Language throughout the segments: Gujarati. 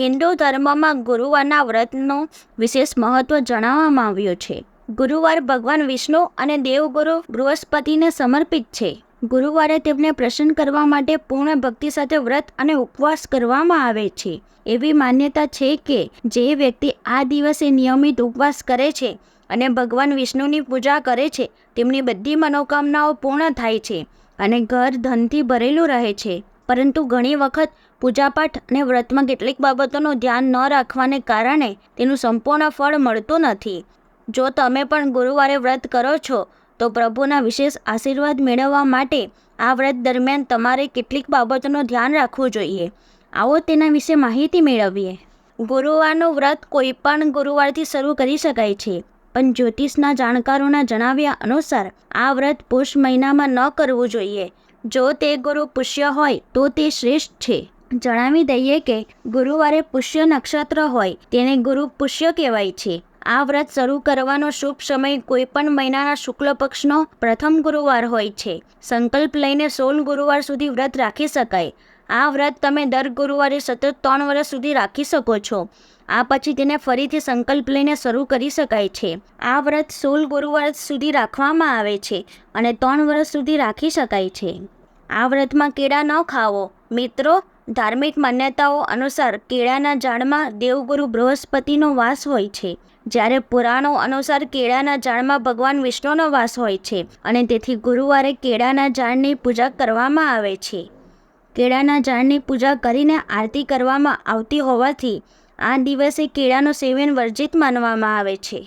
હિન્દુ ધર્મમાં ગુરુવારના વ્રતનું વિશેષ મહત્વ જણાવવામાં આવ્યું છે. ગુરુવાર ભગવાન વિષ્ણુ અને દેવગુરુ બૃહસ્પતિને સમર્પિત છે. ગુરુવારે તેમને પ્રસન્ન કરવા માટે પૂર્ણ ભક્તિ સાથે વ્રત અને ઉપવાસ કરવામાં આવે છે. એવી માન્યતા છે કે જે વ્યક્તિ આ દિવસે નિયમિત ઉપવાસ કરે છે અને ભગવાન વિષ્ણુની પૂજા કરે છે, તેમની બધી મનોકામનાઓ પૂર્ણ થાય છે અને ઘર ધનથી ભરેલું રહે છે. પરંતુ ઘણી વખત પૂજાપાઠ અને વ્રતમાં કેટલીક બાબતોનું ધ્યાન ન રાખવાને કારણે તેનું સંપૂર્ણ ફળ મળતું નથી. જો તમે પણ ગુરુવારે વ્રત કરો છો, તો પ્રભુના વિશેષ આશીર્વાદ મેળવવા માટે આ વ્રત દરમિયાન તમારે કેટલીક બાબતોનું ધ્યાન રાખવું જોઈએ. આવો તેના વિશે માહિતી મેળવીએ. ગુરુવારનું વ્રત કોઈ પણ ગુરુવારથી શરૂ કરી શકાય છે, પણ જ્યોતિષના જાણકારોના જણાવ્યા અનુસાર આ વ્રત પુષ મહિનામાં ન કરવું જોઈએ. જો તે ગુરુ પુષ્ય હોય, તો તે શ્રેષ્ઠ છે. જણાવી દઈએ કે, ગુરુવારે પુષ્ય નક્ષત્ર હોય, તેને ગુરુ પુષ્ય કહેવાય છે. આ વ્રત શરૂ કરવાનો શુભ સમય કોઈપણ મહિનાના શુક્લ પક્ષનો પ્રથમ ગુરુવાર હોય છે. સંકલ્પ લઈને સોળ ગુરુવાર સુધી વ્રત રાખી શકાય. આ વ્રત તમે દર ગુરુવારે સતત ત્રણ વર્ષ સુધી રાખી શકો છો. આ પછી તેને ફરીથી સંકલ્પ લઈને શરૂ કરી શકાય છે. આ વ્રત સોળ ગુરુવાર સુધી રાખવામાં આવે છે અને ત્રણ વર્ષ સુધી રાખી શકાય છે. આ વ્રતમાં કેળા ન ખાવો મિત્રો, ધાર્મિક માન્યતાઓ અનુસાર કેળાના ઝાડમાં દેવગુરુ બૃહસ્પતિનો વાસ હોય છે. જ્યારે પુરાણો અનુસાર કેળાના ઝાડમાં ભગવાન વિષ્ણુનો વાસ હોય છે અને તેથી ગુરુવારે કેળાના ઝાડની પૂજા કરવામાં આવે છે. કેળાના ઝાડની પૂજા કરીને આરતી કરવામાં આવતી હોવાથી આ દિવસે કેળાનું સેવન વર્જિત માનવામાં આવે છે.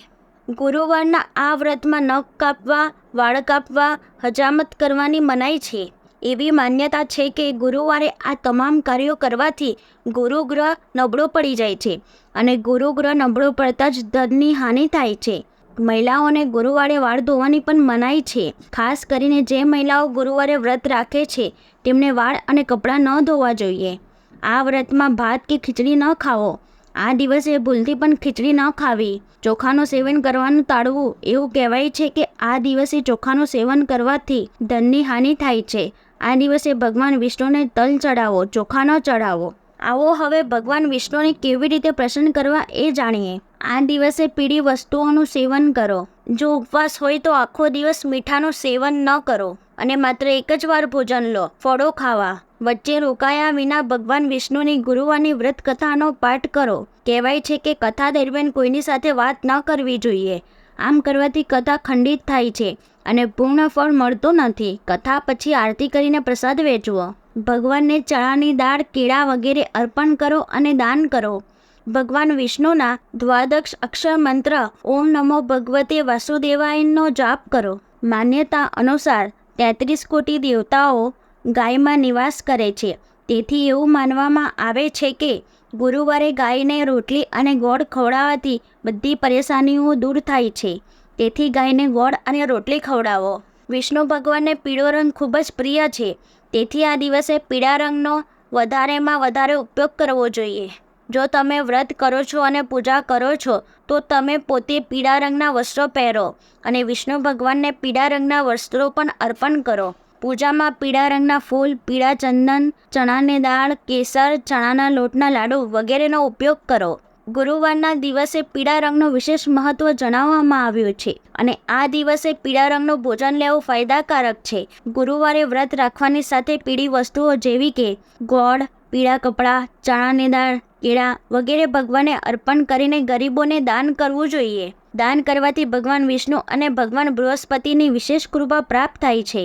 ગુરુવારના આ વ્રતમાં નખ કાપવા, વાળ કાપવા, હજામત કરવાની મનાઈ છે. એવી માન્યતા છે કે ગુરુવારે આ તમામ કાર્યો કરવાથી ગુરુગ્રહ નબળો પડી જાય છે અને ગુરુગ્રહ નબળો પડતા જ ધનની હાનિ થાય છે. મહિલાઓને ગુરુવારે વાળ ધોવાની પણ મનાઈ છે. ખાસ કરીને જે મહિલાઓ ગુરુવારે વ્રત રાખે છે, તેમને વાળ અને કપડાં ન ધોવા જોઈએ. આ વ્રતમાં ભાત કે ખીચડી ન ખાવો આ દિવસે ભૂલથી પણ ખીચડી ન ખાવી. ચોખાનું સેવન કરવાનું ટાળવું એવું કહેવાય છે કે આ દિવસે ચોખાનું સેવન કરવાથી ધનની હાનિ થાય છે. આ દિવસે ભગવાન વિષ્ણુને તલ ચડાવો, ચોખા ન ચડાવો. આવો હવે ભગવાન વિષ્ણુને કેવી રીતે પ્રસન્ન કરવા એ જાણીએ. આ દિવસે પીળી વસ્તુઓનું સેવન કરો. જો ઉપવાસ હોય તો આખો દિવસ મીઠાનું સેવન ન કરો અને માત્ર એક જ વાર ભોજન લો. ફળો ખાવા. વચ્ચે રોકાયા વિના ભગવાન વિષ્ણુની ગુરુવારની વ્રત કથાનો પાઠ કરો. કહેવાય છે કે કથા દરમિયાન કોઈની સાથે વાત ન કરવી જોઈએ. આમ કરવાથી કથા ખંડિત થાય છે અને પૂર્ણ ફળ મળતું નથી. કથા પછી આરતી કરીને પ્રસાદ વેચવો. ભગવાનને ચણાની દાળ, કેળા વગેરે અર્પણ કરો અને દાન કરો. ભગવાન વિષ્ણુના દ્વાદક્ષ અક્ષર મંત્ર, ઓમ નમો ભગવતે વાસુદેવાયનો જાપ કરો. માન્યતા અનુસાર તેત્રીસ કોટી દેવતાઓ ગાયમાં નિવાસ કરે છે. તેથી એવું માનવામાં આવે છે કે ગુરુવારે ગાયને રોટલી અને ગોળ ખવડાવવાથી બધી પરેશાનીઓ દૂર થાય છે. તેથી ગાયને ગોળ અને રોટલી ખવડાવો. વિષ્ણુ ભગવાનને પીળો રંગ ખૂબ જ પ્રિય છે. તેથી આ દિવસે પીળા રંગનો વધારેમાં વધારે ઉપયોગ કરવો જોઈએ. જો તમે વ્રત કરો છો અને પૂજા કરો છો, તો તમે પોતે પીળા રંગના વસ્ત્રો પહેરો અને વિષ્ણુ ભગવાનને પીળા રંગના વસ્ત્રો પણ અર્પણ કરો. પૂજામાં પીળા રંગના ફૂલ, પીળા ચંદન, ચણાની દાળ, કેસર, ચણાના લોટના લાડુ વગેરેનો ઉપયોગ કરો. ગુરુવારના દિવસે પીળા રંગનું વિશેષ મહત્વ જણાવવામાં આવ્યું છે અને આ દિવસે પીળા રંગનું ભોજન લેવું ફાયદાકારક છે. ગુરુવારે વ્રત રાખવાની સાથે પીળી વસ્તુઓ જેવી કે ગોળ, પીળા કપડાં, ચણાની દાળ, કેળા વગેરે ભગવાનને અર્પણ કરીને ગરીબોને દાન કરવું જોઈએ. દાન કરવાથી ભગવાન વિષ્ણુ અને ભગવાન બૃહસ્પતિની વિશેષ કૃપા પ્રાપ્ત થાય છે.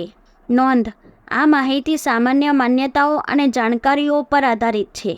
નોંધ આ માહિતી સામાન્ય માન્યતાઓ અને જાણકારીઓ પર આધારિત છે.